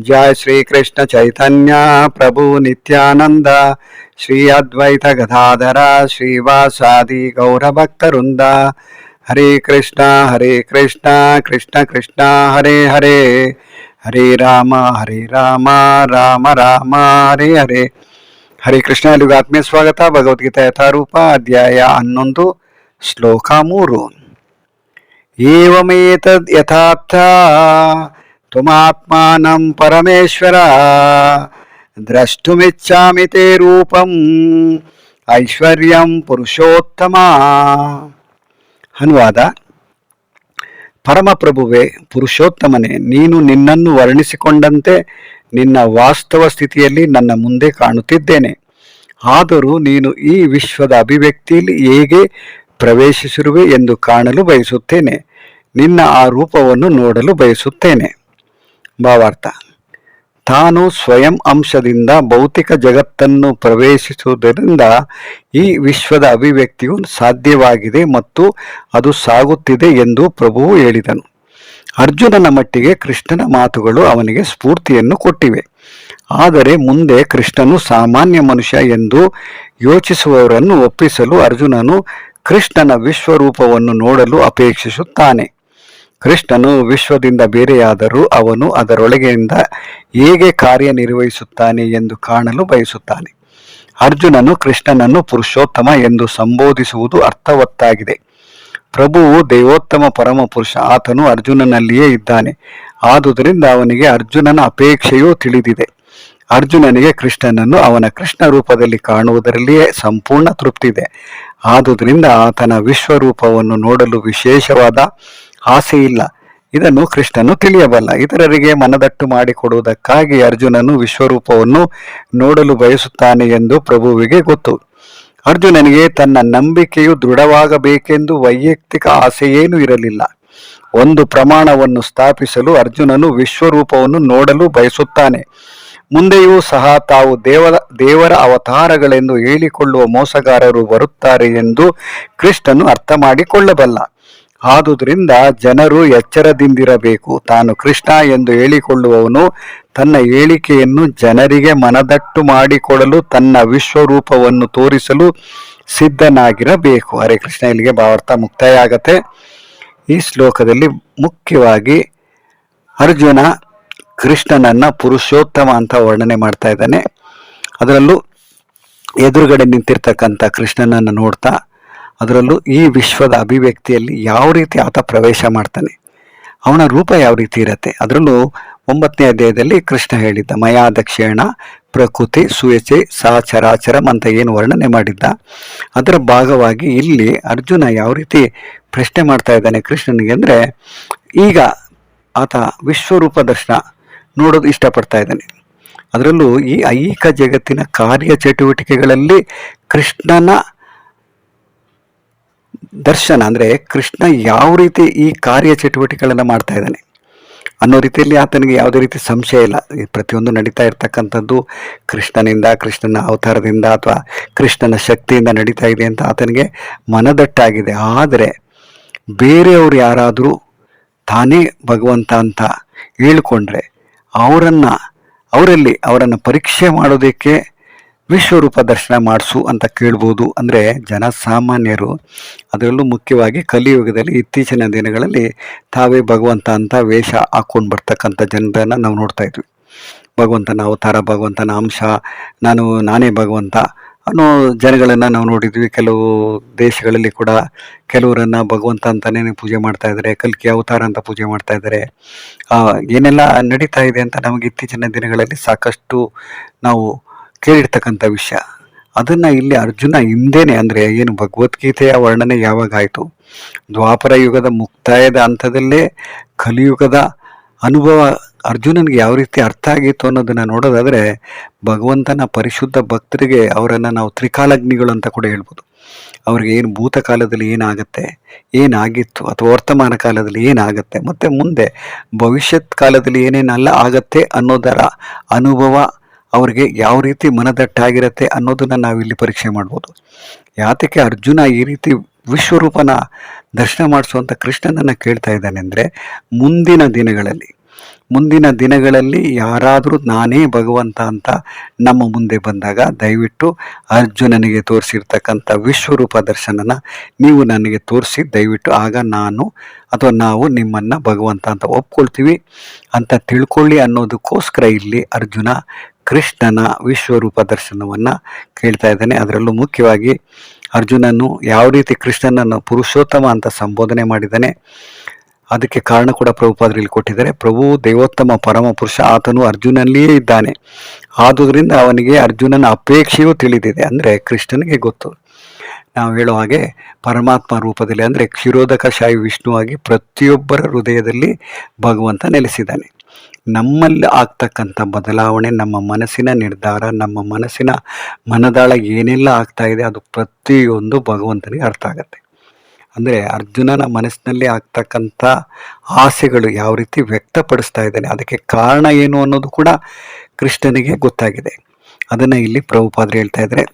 जय श्री कृष्ण चैतन्य प्रभु नित्यानंद श्री अद्वैत गदाधर श्रीवासादि गौरभक्तवृंद हरे कृष्ण हरे कृष्ण कृष्ण कृष्ण हरे हरे ಹರೇ ರಾಮ ಹರೇ ರಾಮ ರಾಮ ರಾಮ ಹರೇ ಹರೇ ಹರೇ ಕೃಷ್ಣ ಎಲ್ಲಿಗೂ ಆತ್ಮೀಯ ಸ್ವಾಗತ ಭಗವದ್ಗೀತಾ ಯಥಾರೂಪ ಅಧ್ಯಾಯ ಹನ್ನೊಂದು ಶ್ಲೋಕ ಮೂರು ಏವಮೇತದ್ ಯಥಾರ್ಥ ತ್ವಮಾತ್ಮಾನಂ ಪರಮೇಶ್ವರ. ದ್ರಷ್ಟುಮಿಚ್ಛಾಮಿ ತೇ ರೂಪಂ. ಐಶ್ವರ್ಯಂ ಪುರುಷೋತ್ತಮ. ಅನುವಾದ ಪರಮಪ್ರಭುವೆ, ಪುರುಷೋತ್ತಮನೇ, ನೀನು ನಿನ್ನನ್ನು ವರ್ಣಿಸಿಕೊಂಡಂತೆ ನಿನ್ನ ವಾಸ್ತವ ಸ್ಥಿತಿಯಲ್ಲಿ ನನ್ನ ಮುಂದೆ ಕಾಣುತ್ತಿದ್ದೇನೆ. ಆದರೂ ನೀನು ಈ ವಿಶ್ವದ ಅಭಿವ್ಯಕ್ತಿಯಲ್ಲಿ ಹೇಗೆ ಪ್ರವೇಶಿಸಿರುವೆ ಎಂದು ಕಾಣಲು ಬಯಸುತ್ತೇನೆ. ನಿನ್ನ ಆ ರೂಪವನ್ನು ನೋಡಲು ಬಯಸುತ್ತೇನೆ. ಭಾವಾರ್ಥ. ತಾನು ಸ್ವಯಂ ಅಂಶದಿಂದ ಭೌತಿಕ ಜಗತ್ತನ್ನು ಪ್ರವೇಶಿಸುವುದರಿಂದ ಈ ವಿಶ್ವದ ಅಭಿವ್ಯಕ್ತಿಯು ಸಾಧ್ಯವಾಗಿದೆ ಮತ್ತು ಅದು ಸಾಗುತ್ತಿದೆ ಎಂದು ಪ್ರಭುವು ಹೇಳಿದನು. ಅರ್ಜುನನ ಮಟ್ಟಿಗೆ ಕೃಷ್ಣನ ಮಾತುಗಳು ಅವನಿಗೆ ಸ್ಫೂರ್ತಿಯನ್ನು ಕೊಟ್ಟಿವೆ. ಆದರೆ ಮುಂದೆ ಕೃಷ್ಣನು ಸಾಮಾನ್ಯ ಮನುಷ್ಯ ಎಂದು ಯೋಚಿಸುವವರನ್ನು ಒಪ್ಪಿಸಲು ಅರ್ಜುನನು ಕೃಷ್ಣನ ವಿಶ್ವರೂಪವನ್ನು ನೋಡಲು ಅಪೇಕ್ಷಿಸುತ್ತಾನೆ. ಕೃಷ್ಣನು ವಿಶ್ವದಿಂದ ಬೇರೆಯಾದರೂ ಅವನು ಅದರೊಳಗೆಯಿಂದ ಹೇಗೆ ಕಾರ್ಯನಿರ್ವಹಿಸುತ್ತಾನೆ ಎಂದು ಕಾಣಲು ಬಯಸುತ್ತಾನೆ. ಅರ್ಜುನನು ಕೃಷ್ಣನನ್ನು ಪುರುಷೋತ್ತಮ ಎಂದು ಸಂಬೋಧಿಸುವುದು ಅರ್ಥವತ್ತಾಗಿದೆ. ಪ್ರಭುವು ದೇವೋತ್ತಮ ಪರಮ ಪುರುಷ, ಆತನು ಅರ್ಜುನನಲ್ಲಿಯೇ ಇದ್ದಾನೆ. ಆದುದರಿಂದ ಅವನಿಗೆ ಅರ್ಜುನನ ಅಪೇಕ್ಷೆಯೂ ತಿಳಿದಿದೆ. ಅರ್ಜುನನಿಗೆ ಕೃಷ್ಣನನ್ನು ಅವನ ಕೃಷ್ಣ ರೂಪದಲ್ಲಿ ಕಾಣುವುದರಲ್ಲಿಯೇ ಸಂಪೂರ್ಣ ತೃಪ್ತಿದೆ ಆದುದರಿಂದ ಆತನ ವಿಶ್ವರೂಪವನ್ನು ನೋಡಲು ವಿಶೇಷವಾದ ಆಸೆ ಇಲ್ಲ. ಇದನ್ನು ಕೃಷ್ಣನು ತಿಳಿಯಬಲ್ಲ. ಇತರರಿಗೆ ಮನದಟ್ಟು ಮಾಡಿಕೊಡುವುದಕ್ಕಾಗಿ ಅರ್ಜುನನು ವಿಶ್ವರೂಪವನ್ನು ನೋಡಲು ಬಯಸುತ್ತಾನೆ ಎಂದು ಪ್ರಭುವಿಗೆ ಗೊತ್ತು. ಅರ್ಜುನನಿಗೆ ತನ್ನ ನಂಬಿಕೆಯು ದೃಢವಾಗಬೇಕೆಂದು ವೈಯಕ್ತಿಕ ಆಸೆಯೇನೂ ಇರಲಿಲ್ಲ. ಒಂದು ಪ್ರಮಾಣವನ್ನು ಸ್ಥಾಪಿಸಲು ಅರ್ಜುನನು ವಿಶ್ವರೂಪವನ್ನು ನೋಡಲು ಬಯಸುತ್ತಾನೆ. ಮುಂದೆಯೂ ಸಹ ತಾವು ದೇವರ ದೇವರ ಅವತಾರಗಳೆಂದು ಹೇಳಿಕೊಳ್ಳುವ ಮೋಸಗಾರರು ಬರುತ್ತಾರೆ ಎಂದು ಕೃಷ್ಣನು ಅರ್ಥ ಮಾಡಿಕೊಳ್ಳಬಲ್ಲ ಆದುದರಿಂದ ಜನರು ಎಚ್ಚರದಿಂದಿರಬೇಕು. ತಾನು ಕೃಷ್ಣ ಎಂದು ಹೇಳಿಕೊಳ್ಳುವವನು ತನ್ನ ಹೇಳಿಕೆಯನ್ನು ಜನರಿಗೆ ಮನದಟ್ಟು ಮಾಡಿಕೊಡಲು ತನ್ನ ವಿಶ್ವರೂಪವನ್ನು ತೋರಿಸಲು ಸಿದ್ಧನಾಗಿರಬೇಕು. ಹರೇ ಕೃಷ್ಣ, ಇಲ್ಲಿಗೆ ಭಾವಾರ್ಥ ಮುಕ್ತಾಯ ಆಗತ್ತೆ ಈ ಶ್ಲೋಕದಲ್ಲಿ ಮುಖ್ಯವಾಗಿ ಅರ್ಜುನ ಕೃಷ್ಣನನ್ನ ಪುರುಷೋತ್ತಮ ಅಂತ ವರ್ಣನೆ ಮಾಡ್ತಾ ಇದ್ದಾನೆ. ಅದರಲ್ಲೂ ಎದುರುಗಡೆ ನಿಂತಿರ್ತಕ್ಕಂಥ ಕೃಷ್ಣನನ್ನು ನೋಡ್ತಾ ಅದರಲ್ಲೂ ಈ ವಿಶ್ವದ ಅಭಿವ್ಯಕ್ತಿಯಲ್ಲಿ ಯಾವ ರೀತಿ ಆತ ಪ್ರವೇಶ ಮಾಡ್ತಾನೆ, ಅವನ ರೂಪ ಯಾವ ರೀತಿ ಇರುತ್ತೆ, ಅದರಲ್ಲೂ ಒಂಬತ್ತನೇ ಅಧ್ಯಾಯದಲ್ಲಿ ಕೃಷ್ಣ ಹೇಳಿದ್ದ, ಮಯಾ ದಕ್ಷಿಣ ಪ್ರಕೃತಿ ಸುಯಚೆ ಸಾಚರಾಚರಂ ಅಂತ ಏನು ವರ್ಣನೆ ಮಾಡಿದ್ದ, ಅದರ ಭಾಗವಾಗಿ ಇಲ್ಲಿ ಅರ್ಜುನ ಯಾವ ರೀತಿ ಪ್ರಶ್ನೆ ಮಾಡ್ತಾ ಇದ್ದಾನೆ ಕೃಷ್ಣನಿಗೆ ಅಂದರೆ, ಈಗ ಆತ ವಿಶ್ವರೂಪ ದರ್ಶನ ನೋಡೋದು ಇಷ್ಟಪಡ್ತಾ ಇದ್ದಾನೆ. ಅದರಲ್ಲೂ ಈ ಐಕ ಜಗತ್ತಿನ ಕಾರ್ಯ ಚಟುವಟಿಕೆಗಳಲ್ಲಿ ಕೃಷ್ಣನ ದರ್ಶನ ಅಂದರೆ ಕೃಷ್ಣ ಯಾವ ರೀತಿ ಈ ಕಾರ್ಯ ಚಟುವಟಿಕೆಗಳನ್ನು ಮಾಡ್ತಾ ಇದ್ದಾನೆ? ಅನ್ನೋ ರೀತಿಯಲ್ಲಿ ಆತನಿಗೆ ಯಾವುದೇ ರೀತಿ ಸಂಶಯ ಇಲ್ಲ. ಪ್ರತಿಯೊಂದು ನಡೀತಾ ಇರ್ತಕ್ಕಂಥದ್ದು ಕೃಷ್ಣನಿಂದ, ಕೃಷ್ಣನ ಅವತಾರದಿಂದ ಅಥವಾ ಕೃಷ್ಣನ ಶಕ್ತಿಯಿಂದ ನಡೀತಾ ಇದೆ ಅಂತ ಆತನಿಗೆ ಮನದಟ್ಟಾಗಿದೆ. ಆದರೆ ಬೇರೆಯವರು ಯಾರಾದರೂ ತಾನೇ ಭಗವಂತ ಅಂತ ಹೇಳ್ಕೊಂಡ್ರೆ ಅವರನ್ನು, ಅವರಲ್ಲಿ ಅವರನ್ನು ಪರೀಕ್ಷೆ ಮಾಡೋದಕ್ಕೆ ವಿಶ್ವರೂಪ ದರ್ಶನ ಮಾಡಿಸು ಅಂತ ಕೇಳ್ಬೋದು. ಅಂದರೆ ಜನಸಾಮಾನ್ಯರು ಅದರಲ್ಲೂ ಮುಖ್ಯವಾಗಿ ಕಲಿಯುಗದಲ್ಲಿ ಇತ್ತೀಚಿನ ದಿನಗಳಲ್ಲಿ ತಾವೇ ಭಗವಂತ ಅಂತ ವೇಷ ಹಾಕ್ಕೊಂಡು ಬರ್ತಕ್ಕಂಥ ಜನರನ್ನು ನಾವು ನೋಡ್ತಾ ಇದ್ವಿ. ಭಗವಂತನ ಅವತಾರ, ಭಗವಂತನ ಅಂಶ, ನಾನು, ನಾನೇ ಭಗವಂತ ಅನ್ನೋ ಜನಗಳನ್ನು ನಾವು ನೋಡಿದ್ವಿ. ಕೆಲವು ದೇಶಗಳಲ್ಲಿ ಕೂಡ ಕೆಲವರನ್ನು ಭಗವಂತ ಅಂತಲೇ ಪೂಜೆ ಮಾಡ್ತಾ ಇದ್ದಾರೆ, ಕಲ್ಕಿ ಅವತಾರ ಅಂತ ಪೂಜೆ ಮಾಡ್ತಾ ಇದ್ದಾರೆ. ಏನೆಲ್ಲ ನಡೀತಾ ಇದೆ ಅಂತ ನಮಗೆ ಇತ್ತೀಚಿನ ದಿನಗಳಲ್ಲಿ ಸಾಕಷ್ಟು ನಾವು ಕೇಳಿರ್ತಕ್ಕಂಥ ವಿಷಯ. ಅದನ್ನು ಇಲ್ಲಿ ಅರ್ಜುನ ಹಿಂದೇನೆ ಅಂದರೆ ಏನು ಭಗವದ್ಗೀತೆಯ ವರ್ಣನೆ ಯಾವಾಗ ಆಯಿತು? ದ್ವಾಪರ ಯುಗದ ಮುಕ್ತಾಯದ ಹಂತದಲ್ಲೇ ಕಲಿಯುಗದ ಅನುಭವ ಅರ್ಜುನನಿಗೆ ಯಾವ ರೀತಿ ಅರ್ಥ ಆಗಿತ್ತು ಅನ್ನೋದನ್ನು ನೋಡೋದಾದರೆ ಭಗವಂತನ ಪರಿಶುದ್ಧ ಭಕ್ತರಿಗೆ ಅವರನ್ನು ನಾವು ತ್ರಿಕಾಲಗ್ನಿಗಳು ಅಂತ ಕೂಡ ಹೇಳ್ಬೋದು. ಅವ್ರಿಗೆ ಏನು ಭೂತಕಾಲದಲ್ಲಿ ಏನಾಗುತ್ತೆ, ಏನಾಗಿತ್ತು, ಅಥವಾ ವರ್ತಮಾನ ಕಾಲದಲ್ಲಿ ಏನಾಗುತ್ತೆ, ಮತ್ತು ಮುಂದೆ ಭವಿಷ್ಯತ್ ಕಾಲದಲ್ಲಿ ಏನೇನಲ್ಲ ಆಗತ್ತೆ ಅನ್ನೋದರ ಅನುಭವ ಅವ್ರಿಗೆ ಯಾವ ರೀತಿ ಮನದಟ್ಟಾಗಿರುತ್ತೆ ಅನ್ನೋದನ್ನ ನಾವಿಲ್ಲಿ ಪರೀಕ್ಷೆ ಮಾಡ್ಬೋದು. ಯಾತಕ್ಕೆ ಅರ್ಜುನ ಈ ರೀತಿ ವಿಶ್ವರೂಪನ ದರ್ಶನ ಮಾಡಿಸುವಂಥ ಕೃಷ್ಣನನ್ನು ಕೇಳ್ತಾ ಇದ್ದಾನೆ ಅಂದರೆ ಮುಂದಿನ ದಿನಗಳಲ್ಲಿ. ಮುಂದಿನ ದಿನಗಳಲ್ಲಿ ಯಾರಾದರೂ ನಾನೇ ಭಗವಂತ ಅಂತ ನಮ್ಮ ಮುಂದೆ ಬಂದಾಗ ದಯವಿಟ್ಟು ಅರ್ಜುನನಿಗೆ ತೋರಿಸಿರ್ತಕ್ಕಂಥ ವಿಶ್ವರೂಪ ದರ್ಶನನ ನೀವು ನನಗೆ ತೋರಿಸಿ ದಯವಿಟ್ಟು ಆಗ ನಾನು ಅಥವಾ ನಾವು ನಿಮ್ಮನ್ನು ಭಗವಂತ ಅಂತ ಒಪ್ಕೊಳ್ತೀವಿ ಅಂತ ತಿಳ್ಕೊಳ್ಳಿ ಅನ್ನೋದಕ್ಕೋಸ್ಕರ ಇಲ್ಲಿ ಅರ್ಜುನ ಕೃಷ್ಣನ ವಿಶ್ವರೂಪ ದರ್ಶನವನ್ನು ಕೇಳ್ತಾ ಇದ್ದಾನೆ. ಅದರಲ್ಲೂ ಮುಖ್ಯವಾಗಿ ಅರ್ಜುನನು ಯಾವ ರೀತಿ ಕೃಷ್ಣನನ್ನು ಪುರುಷೋತ್ತಮ ಅಂತ ಸಂಬೋಧನೆ ಮಾಡಿದ್ದಾನೆ, ಅದಕ್ಕೆ ಕಾರಣ ಕೂಡ ಪ್ರಭುಪಾದರಲ್ಲಿ ಕೊಟ್ಟಿದ್ದಾರೆ. ಪ್ರಭು ದೇವೋತ್ತಮ ಪರಮ ಪುರುಷ, ಆತನು ಅರ್ಜುನಲ್ಲಿಯೇ ಇದ್ದಾನೆ. ಆದುದರಿಂದ ಅವನಿಗೆ ಅರ್ಜುನನ ಅಪೇಕ್ಷೆಯೂ ತಿಳಿದಿದೆ. ಅಂದರೆ ಕೃಷ್ಣನಿಗೆ ಗೊತ್ತು. ನಾವು ಹೇಳೋ ಹಾಗೆ ಪರಮಾತ್ಮ ರೂಪದಲ್ಲಿ ಅಂದರೆ ಕ್ಷೀರೋದಕ ಶಾಹಿ ವಿಷ್ಣುವಾಗಿ ಪ್ರತಿಯೊಬ್ಬರ ಹೃದಯದಲ್ಲಿ ಭಗವಂತ ನೆಲೆಸಿದ್ದಾನೆ. ನಮ್ಮಲ್ಲಿ ಆಗ್ತಕ್ಕಂಥ ಬದಲಾವಣೆ, ನಮ್ಮ ಮನಸ್ಸಿನ ನಿರ್ಧಾರ, ನಮ್ಮ ಮನಸ್ಸಿನ ಮನದಾಳ ಏನೆಲ್ಲ ಆಗ್ತಾ ಇದೆ, ಅದು ಪ್ರತಿಯೊಂದು ಭಗವಂತನಿಗೆ ಅರ್ಥ ಆಗತ್ತೆ. ಅಂದರೆ ಅರ್ಜುನನ ಮನಸ್ಸಿನಲ್ಲಿ ಆಗ್ತಕ್ಕಂಥ ಆಸೆಗಳು ಯಾವ ರೀತಿ ವ್ಯಕ್ತಪಡಿಸ್ತಾ ಇದ್ದಾನೆ, ಅದಕ್ಕೆ ಕಾರಣ ಏನು ಅನ್ನೋದು ಕೂಡ ಕೃಷ್ಣನಿಗೆ ಗೊತ್ತಾಗಿದೆ. ಅದನ್ನು ಇಲ್ಲಿ ಪ್ರಭುಪಾದ್ರು ಹೇಳ್ತಾ ಇದ್ದಾರೆ.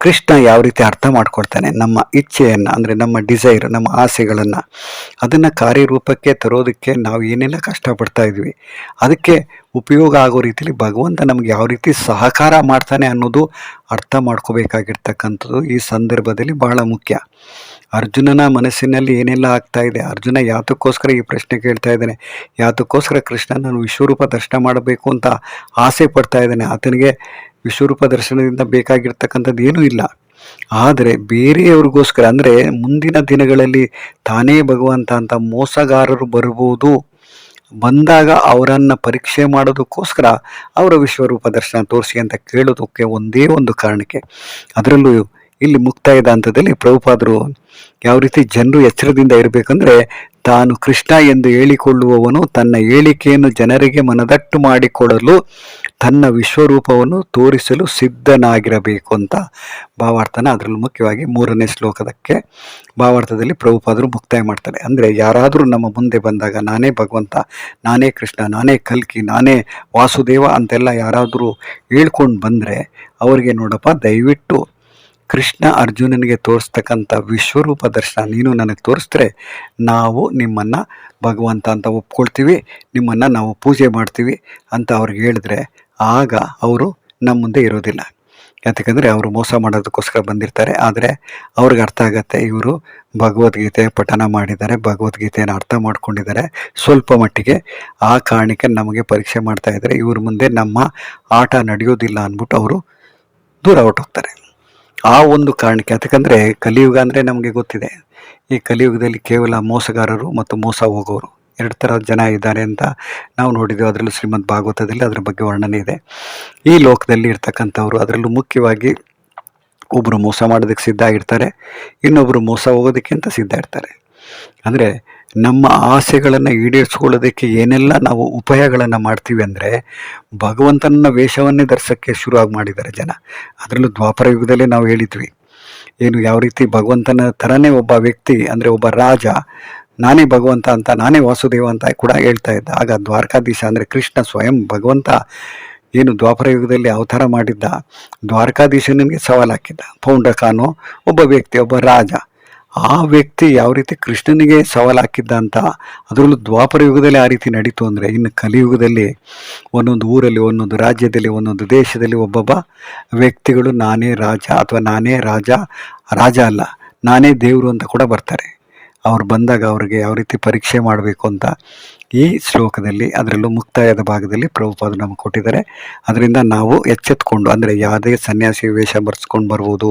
ಕೃಷ್ಣ ಯಾವ ರೀತಿ ಅರ್ಥ ಮಾಡ್ಕೊಳ್ತಾನೆ, ನಮ್ಮ ಇಚ್ಛೆಯನ್ನು, ಅಂದರೆ ನಮ್ಮ ಡಿಸೈರ್ ನಮ್ಮ ಆಸೆಗಳನ್ನು, ಅದನ್ನು ಕಾರ್ಯರೂಪಕ್ಕೆ ತರೋದಕ್ಕೆ ನಾವು ಏನೆಲ್ಲ ಕಷ್ಟಪಡ್ತಾ ಇದ್ವಿ, ಅದಕ್ಕೆ ಉಪಯೋಗ ಆಗೋ ರೀತಿಯಲ್ಲಿ ಭಗವಂತ ನಮಗೆ ಯಾವ ರೀತಿ ಸಹಕಾರ ಮಾಡ್ತಾನೆ ಅನ್ನೋದು ಅರ್ಥ ಮಾಡ್ಕೋಬೇಕಾಗಿರ್ತಕ್ಕಂಥದ್ದು ಈ ಸಂದರ್ಭದಲ್ಲಿ ಬಹಳ ಮುಖ್ಯ. ಅರ್ಜುನನ ಮನಸ್ಸಿನಲ್ಲಿ ಏನೆಲ್ಲ ಆಗ್ತಾ ಇದೆ? ಅರ್ಜುನ ಯಾತಕ್ಕೋಸ್ಕರ ಈ ಪ್ರಶ್ನೆ ಕೇಳ್ತಾ ಇದ್ದಾನೆ. ಯಾತಕ್ಕೋಸ್ಕರ ಕೃಷ್ಣ ನಾನು ವಿಶ್ವರೂಪ ದರ್ಶನ ಮಾಡಬೇಕು ಅಂತ ಆಸೆ ಪಡ್ತಾ ಇದ್ದಾನೆ. ಆತನಿಗೆ ವಿಶ್ವರೂಪ ದರ್ಶನದಿಂದ ಬೇಕಾಗಿರ್ತಕ್ಕಂಥದ್ದು ಏನೂ ಇಲ್ಲ. ಆದರೆ ಬೇರೆಯವ್ರಿಗೋಸ್ಕರ, ಅಂದರೆ ಮುಂದಿನ ದಿನಗಳಲ್ಲಿ ತಾನೇ ಭಗವಂತ ಅಂತ ಮೋಸಗಾರರು ಬರ್ಬೋದು ಬಂದಾಗ ಅವರನ್ನು ಪರೀಕ್ಷೆ ಮಾಡೋದಕ್ಕೋಸ್ಕರ ಅವರ ವಿಶ್ವರೂಪ ದರ್ಶನ ತೋರಿಸಿ ಅಂತ ಕೇಳೋದಕ್ಕೆ ಒಂದೇ ಒಂದು ಕಾರಣಕ್ಕೆ. ಅದರಲ್ಲೂ ಇಲ್ಲಿ ಮುಕ್ತಾಯದ ಹಂತದಲ್ಲಿ ಪ್ರಭುಪಾದರು ಯಾವ ರೀತಿ ಜನರು ಎಚ್ಚರದಿಂದ ಇರಬೇಕಂದ್ರೆ ತಾನು ಕೃಷ್ಣ ಎಂದು ಹೇಳಿಕೊಳ್ಳುವವನು ತನ್ನ ಹೇಳಿಕೆಯನ್ನು ಜನರಿಗೆ ಮನದಟ್ಟು ಮಾಡಿಕೊಡಲು ತನ್ನ ವಿಶ್ವರೂಪವನ್ನು ತೋರಿಸಲು ಸಿದ್ಧನಾಗಿರಬೇಕು ಅಂತ ಭಾವಾರ್ಥನ ಅದರಲ್ಲೂ ಮುಖ್ಯವಾಗಿ ಮೂರನೇ ಶ್ಲೋಕದಕ್ಕೆ ಭಾವಾರ್ಥದಲ್ಲಿ ಪ್ರಭುಪಾದರು ಮುಕ್ತಾಯ ಮಾಡ್ತಾರೆ. ಅಂದರೆ ಯಾರಾದರೂ ನಮ್ಮ ಮುಂದೆ ಬಂದಾಗ ನಾನೇ ಭಗವಂತ, ನಾನೇ ಕೃಷ್ಣ, ನಾನೇ ಕಲ್ಕಿ, ನಾನೇ ವಾಸುದೇವ ಅಂತೆಲ್ಲ ಯಾರಾದರೂ ಹೇಳ್ಕೊಂಡು ಬಂದರೆ ಅವರಿಗೆ ನೋಡಪ್ಪ ದಯವಿಟ್ಟು ಕೃಷ್ಣ ಅರ್ಜುನನಿಗೆ ತೋರಿಸ್ತಕ್ಕಂಥ ವಿಶ್ವರೂಪ ದರ್ಶನ ನೀನು ನನಗೆ ತೋರಿಸಿದ್ರೆ ನಾವು ನಿಮ್ಮನ್ನು ಭಗವಂತ ಅಂತ ಒಪ್ಕೊಳ್ತೀವಿ, ನಿಮ್ಮನ್ನು ನಾವು ಪೂಜೆ ಮಾಡ್ತೀವಿ ಅಂತ ಅವ್ರಿಗೆ ಹೇಳಿದ್ರೆ ಆಗ ಅವರು ನಮ್ಮ ಮುಂದೆ ಇರೋದಿಲ್ಲ. ಯಾಕಂದರೆ ಅವರು ಮೋಸ ಮಾಡೋದಕ್ಕೋಸ್ಕರ ಬಂದಿರ್ತಾರೆ, ಆದರೆ ಅವ್ರಿಗೆ ಅರ್ಥ ಆಗತ್ತೆ ಇವರು ಭಗವದ್ಗೀತೆ ಪಠನ ಮಾಡಿದ್ದಾರೆ, ಭಗವದ್ಗೀತೆಯನ್ನು ಅರ್ಥ ಮಾಡ್ಕೊಂಡಿದ್ದಾರೆ. ಸ್ವಲ್ಪ ಮಟ್ಟಿಗೆ ಆ ಕಾರಣಕ್ಕೆ ನಮಗೆ ಪರೀಕ್ಷೆ ಮಾಡ್ತಾ ಇದ್ದಾರೆ, ಇವ್ರ ಮುಂದೆ ನಮ್ಮ ಆಟ ನಡೆಯೋದಿಲ್ಲ ಅಂದ್ಬಿಟ್ಟು ಅವರು ದೂರ ಹೊರಟೋಗ್ತಾರೆ. ಆ ಒಂದು ಕಾರಣಕ್ಕೆ, ಯಾಕಂದರೆ ಕಲಿಯುಗ ಅಂದರೆ ನಮಗೆ ಗೊತ್ತಿದೆ. ಈ ಕಲಿಯುಗದಲ್ಲಿ ಕೇವಲ ಮೋಸಗಾರರು ಮತ್ತು ಮೋಸ ಹೋಗೋರು. ಎರಡು ಥರ ಜನ ಇದ್ದಾರೆ ಅಂತ ನಾವು ನೋಡಿದ್ದೇವೆ. ಅದರಲ್ಲೂ ಶ್ರೀಮದ್ ಭಾಗವತದಲ್ಲಿ ಅದರ ಬಗ್ಗೆ ವರ್ಣನೆ ಇದೆ. ಈ ಲೋಕದಲ್ಲಿ ಇರ್ತಕ್ಕಂಥವ್ರು ಅದರಲ್ಲೂ ಮುಖ್ಯವಾಗಿ ಒಬ್ಬರು ಮೋಸ ಮಾಡೋದಕ್ಕೆ ಸಿದ್ಧ ಇರ್ತಾರೆ ಇನ್ನೊಬ್ಬರು ಮೋಸ ಹೋಗೋದಕ್ಕಿಂತ ಸಿದ್ಧ ಇರ್ತಾರೆ. ಅಂದರೆ ನಮ್ಮ ಆಸೆಗಳನ್ನು ಈಡೇರಿಸ್ಕೊಳ್ಳೋದಕ್ಕೆ ಏನೆಲ್ಲ ನಾವು ಉಪಾಯಗಳನ್ನು ಮಾಡ್ತೀವಿ ಅಂದರೆ ಭಗವಂತನ ವೇಷವನ್ನೇ ಧರಿಸೋಕ್ಕೆ ಶುರುವಾಗಿ ಮಾಡಿದ್ದಾರೆ ಜನ. ಅದರಲ್ಲೂ ದ್ವಾಪರ ಯುಗದಲ್ಲೇ ನಾವು ಹೇಳಿದ್ವಿ. ಏನು ಯಾವ ರೀತಿ ಭಗವಂತನ ಥರನೇ ಒಬ್ಬ ವ್ಯಕ್ತಿ ಅಂದರೆ ಒಬ್ಬ ರಾಜ, ನಾನೇ ಭಗವಂತ ಅಂತ, ನಾನೇ ವಾಸುದೇವ ಅಂತ ಕೂಡ ಹೇಳ್ತಾ ಇದ್ದ. ಆಗ ದ್ವಾರಕಾಧೀಶ ಅಂದರೆ ಕೃಷ್ಣ ಸ್ವಯಂ ಭಗವಂತ ಏನು ದ್ವಾಪರ ಯುಗದಲ್ಲಿ ಅವತಾರ ಮಾಡಿದ್ದ. ದ್ವಾರಕಾಧೀಶನಿಗೆ ಸವಾಲು ಹಾಕಿದ್ದ. ಪೌಂಡಕಾನು ಒಬ್ಬ ವ್ಯಕ್ತಿ, ಒಬ್ಬ ರಾಜ. ಆ ವ್ಯಕ್ತಿ ಯಾವ ರೀತಿ ಕೃಷ್ಣನಿಗೆ ಸವಾಲು ಹಾಕಿದ್ದ ಅಂತ ಅದರಲ್ಲೂ ದ್ವಾಪರ ಯುಗದಲ್ಲಿ ಆ ರೀತಿ ನಡೀತು ಅಂದರೆ ಇನ್ನು ಕಲಿಯುಗದಲ್ಲಿ ಒಂದೊಂದು ಊರಲ್ಲಿ, ಒಂದೊಂದು ರಾಜ್ಯದಲ್ಲಿ, ಒಂದೊಂದು ದೇಶದಲ್ಲಿ ಒಬ್ಬೊಬ್ಬ ವ್ಯಕ್ತಿಗಳು ನಾನೇ ರಾಜ ಅಥವಾ ನಾನೇ ರಾಜ ರಾಜ ಅಲ್ಲ, ನಾನೇ ದೇವರು ಅಂತ ಕೂಡ ಬರ್ತಾರೆ. ಅವ್ರು ಬಂದಾಗ ಅವ್ರಿಗೆ ಯಾವ ರೀತಿ ಪರೀಕ್ಷೆ ಮಾಡಬೇಕು ಅಂತ ಈ ಶ್ಲೋಕದಲ್ಲಿ, ಅದರಲ್ಲೂ ಮುಕ್ತಾಯದ ಭಾಗದಲ್ಲಿ ಪ್ರಭುಪಾದ ನಮಗೆ ಕೊಟ್ಟಿದ್ದಾರೆ. ಅದರಿಂದ ನಾವು ಎಚ್ಚೆತ್ಕೊಂಡು, ಅಂದರೆ ಯಾವುದೇ ಸನ್ಯಾಸಿ ವೇಷ ಬರೆಸ್ಕೊಂಡು ಬರ್ಬೋದು,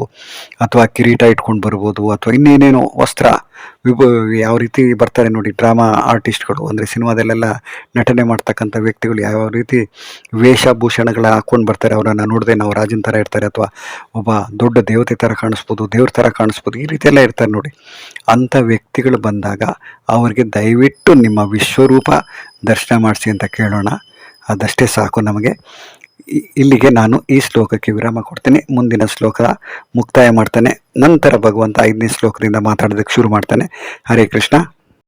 ಅಥವಾ ಕಿರೀಟ ಇಟ್ಕೊಂಡು ಬರ್ಬೋದು, ಅಥವಾ ಇನ್ನೇನೇನೋ ವಸ್ತ್ರ ವಿಭ, ಯಾವ ರೀತಿ ಬರ್ತಾರೆ ನೋಡಿ, ಡ್ರಾಮಾ ಆರ್ಟಿಸ್ಟ್ಗಳು, ಅಂದರೆ ಸಿನಿಮಾದಲ್ಲೆಲ್ಲ ನಟನೆ ಮಾಡ್ತಕ್ಕಂಥ ವ್ಯಕ್ತಿಗಳು ಯಾವ ರೀತಿ ವೇಷಭೂಷಣಗಳ ಹಾಕ್ಕೊಂಡು ಬರ್ತಾರೆ, ಅವರನ್ನು ನೋಡಿದೆ ನಾವು ರಾಜನ ಥರ ಇರ್ತಾರೆ, ಅಥವಾ ಒಬ್ಬ ದೊಡ್ಡ ದೇವತೆ ಥರ ಕಾಣಿಸ್ಬೋದು, ದೇವ್ರ ಥರ ಕಾಣಿಸ್ಬೋದು, ಈ ರೀತಿಯೆಲ್ಲ ಇರ್ತಾರೆ ನೋಡಿ. ಅಂಥ ವ್ಯಕ್ತಿಗಳು ಬಂದಾಗ, ಅವರಿಗೆ ದಯವಿಟ್ಟು ನಿಮ್ಮ ವಿಶ್ವರೂಪ ದರ್ಶನ ಮಾಡಿಸಿ ಅಂತ ಕೇಳೋಣ. ಅದಷ್ಟೇ ಸಾಕು ನಮಗೆ. ಇಲ್ಲಿಗೆ ನಾನು ಈ ಶ್ಲೋಕಕ್ಕೆ ವಿರಾಮ ಕೊಡ್ತೇನೆ. ಮುಂದಿನ ಶ್ಲೋಕ ಮುಕ್ತಾಯ ಮಾಡ್ತಾನೆ. ನಂತರ ಭಗವಂತ ಐದನೇ ಶ್ಲೋಕದಿಂದ ಮಾತಾಡೋದಕ್ಕೆ ಶುರು ಮಾಡ್ತಾನೆ. ಹರೇ ಕೃಷ್ಣ.